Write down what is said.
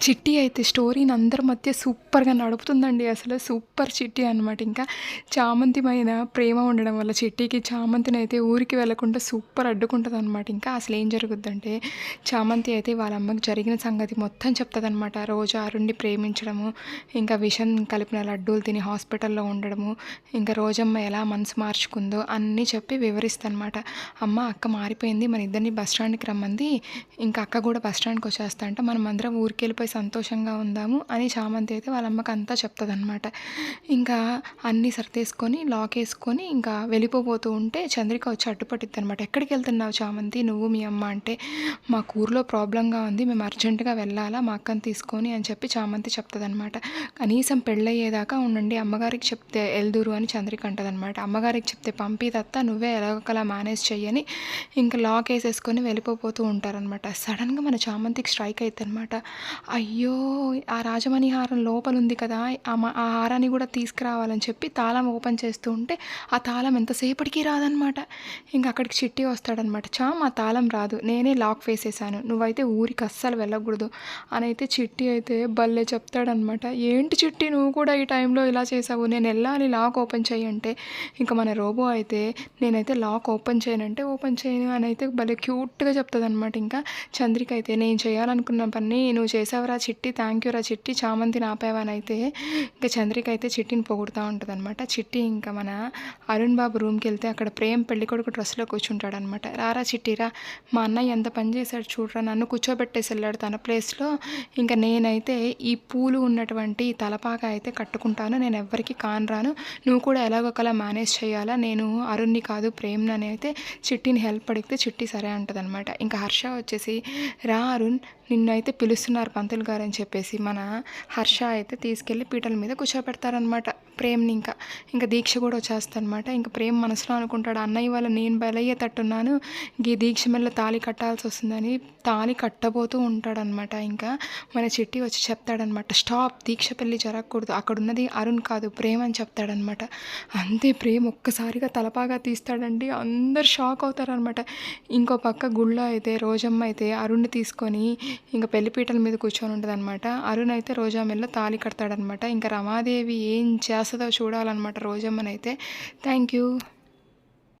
చిట్టి అయితే స్టోరీని అందరి మధ్య సూపర్గా నడుపుతుందండి. అసలు సూపర్ చిట్టి అనమాట ఇంకా చామంతి పైన ప్రేమ ఉండడం వల్ల చిట్టికి చామంతిని అయితే ఊరికి వెళ్ళకుండా సూపర్ అడ్డుకుంటుంది అనమాట ఇంకా అసలు ఏం జరుగుద్దంటే చామంతి అయితే వాళ్ళ అమ్మకి జరిగిన సంగతి మొత్తం చెప్తుంది అనమాట రోజు అరుణ్ణి ప్రేమించడము ఇంకా విషం కలిపిన లడ్డూలు తిని హాస్పిటల్లో ఉండడము ఇంకా రోజమ్మ ఎలా మనసు మార్చుకుందో అన్నీ చెప్పి వివరిస్తానమాట అమ్మ అక్క మారిపోయింది మన ఇద్దరిని బస్ స్టాండ్కి రమ్మంది ఇంకా అక్క కూడా బస్ స్టాండ్కి వచ్చేస్తా అంటే మనం అందరం ఊరికి వెళ్ళిపోయి సంతోషంగా ఉందాము అని చామంతి అయితే వాళ్ళ అమ్మకి అంతా చెప్తుంది అనమాట ఇంకా అన్నీ సర్దేసుకొని లాక్ వేసుకొని ఇంకా వెళ్ళిపోబోతూ ఉంటే చంద్రిక వచ్చి అడ్డుపట్టిద్ది అనమాట ఎక్కడికి వెళ్తున్నావు చామంతి? నువ్వు మీ అమ్మ అంటే మా ఊర్లో ప్రాబ్లంగా ఉంది మేము అర్జెంటుగా వెళ్ళాలా మా అక్కని తీసుకొని అని చెప్పి చామంతి చెప్తుంది అనమాట కనీసం పెళ్ళయ్యేదాకా ఉండండి అమ్మగారికి చెప్తే వెళ్దురు అని చంద్రిక అంటదనమాట అమ్మగారికి చెప్తే పంపి తత్త నువ్వే ఎలాగోకలా మేనేజ్ చెయ్యని ఇంకా లాక్ వేసేసుకొని వెళ్ళిపోతూ ఉంటారనమాట సడన్గా మన చామంతికి స్ట్రైక్ అవుతుంది అనమాట అయ్యో ఆ రాజమణి హారం లోపల ఉంది కదా ఆ హారాన్ని కూడా తీసుకురావాలని చెప్పి తాళం ఓపెన్ చేస్తూ ఉంటే ఆ తాళం ఎంతసేపటికి రాదనమాట ఇంకా అక్కడికి చిట్టి వస్తాడనమాట చా మా తాళం రాదు. నేనే లాక్ వేసేసాను. నువ్వైతే ఊరికి అస్సలు వెళ్ళకూడదు అని అయితే చిట్టి అయితే భలే చెప్తాడనమాట ఏంటి చిట్టి నువ్వు కూడా ఈ టైంలో ఇలా చేసావు? నేను వెళ్ళాలి లాక్ ఓపెన్ చేయంటే ఇంకా మన రోబో అయితే నేనైతే లాక్ ఓపెన్ చేయనంటే ఓపెన్ చేయను అని అయితే భలే క్యూట్గా చెప్తుంది అనమాట ఇంకా చంద్రిక అయితే నేను చేయాలనుకున్న పని నువ్వు రా చిట్టి థ్యాంక్ యూ రా చిట్టి. చామంతిని ఆపావని అయితే ఇంకా చంద్రిక అయితే చిట్టిని పొగుడుతూ ఉంటుంది అనమాట చిట్టి ఇంకా మన అరుణ్ బాబు రూమ్కి వెళ్తే అక్కడ ప్రేమ్ పెళ్ళి కొడుకు డ్రెస్లో కూర్చుంటాడు అనమాట రారా చిట్టిరా మా అన్నయ్య ఎంత పని చేశాడు చూడరా. నన్ను కూర్చోబెట్టేసి వెళ్ళాడు తన ప్లేస్లో ఇంకా నేనైతే ఈ పూలు ఉన్నటువంటి తలపాక అయితే కట్టుకుంటాను. నేను ఎవ్వరికి కానరాను నువ్వు కూడా ఎలాగొకలా మేనేజ్ చేయాలా? నేను అరుణ్ని కాదు ప్రేమ్ని అయితే చిట్టిని హెల్ప్ అడిగితే చిట్టి సరే అంటది అనమాట ఇంకా హర్ష వచ్చేసి రా అరుణ్ నిన్ను అయితే పిలుస్తున్నారు పంతులు గారు అని చెప్పేసి. మన హర్ష అయితే తీసుకెళ్ళి పీటల మీద కూర్చోబెడతారనమాట ప్రేమ్ని ఇంకా. ఇంకా దీక్ష కూడా వచ్చేస్తానమాట ఇంకా ప్రేమ్ మనసులో అనుకుంటాడు అన్నయ్య వల్ల నేను బలయ్యేటట్టున్నాను. ఈ దీక్ష మెల్ల తాళి కట్టాల్సి వస్తుందని తాళి కట్టబోతూ ఉంటాడనమాట ఇంకా. మన చిట్టి వచ్చి చెప్తాడనమాట స్టాప్ దీక్ష పెళ్ళి జరగకూడదు. అక్కడ ఉన్నది అరుణ్ కాదు ప్రేమ్ అని చెప్తాడనమాట అంతే ప్రేమ్ ఒక్కసారిగా తలపాగా తీస్తాడండి. అందరు షాక్ అవుతారనమాట ఇంకో పక్క గుళ్ళో అయితే రోజమ్మ అయితే అరుణ్ని తీసుకొని ఇంకా పెళ్ళిపీటల మీద కూర్చొని ఉంటుంది అనమాట అరుణ్ అయితే రోజా మెల్ల తాళి కడతాడనమాట ఇంకా రమాదేవి ఏం చేస్తుందో చూడాలన్నమాట రోజమ్మనైతే. Thank you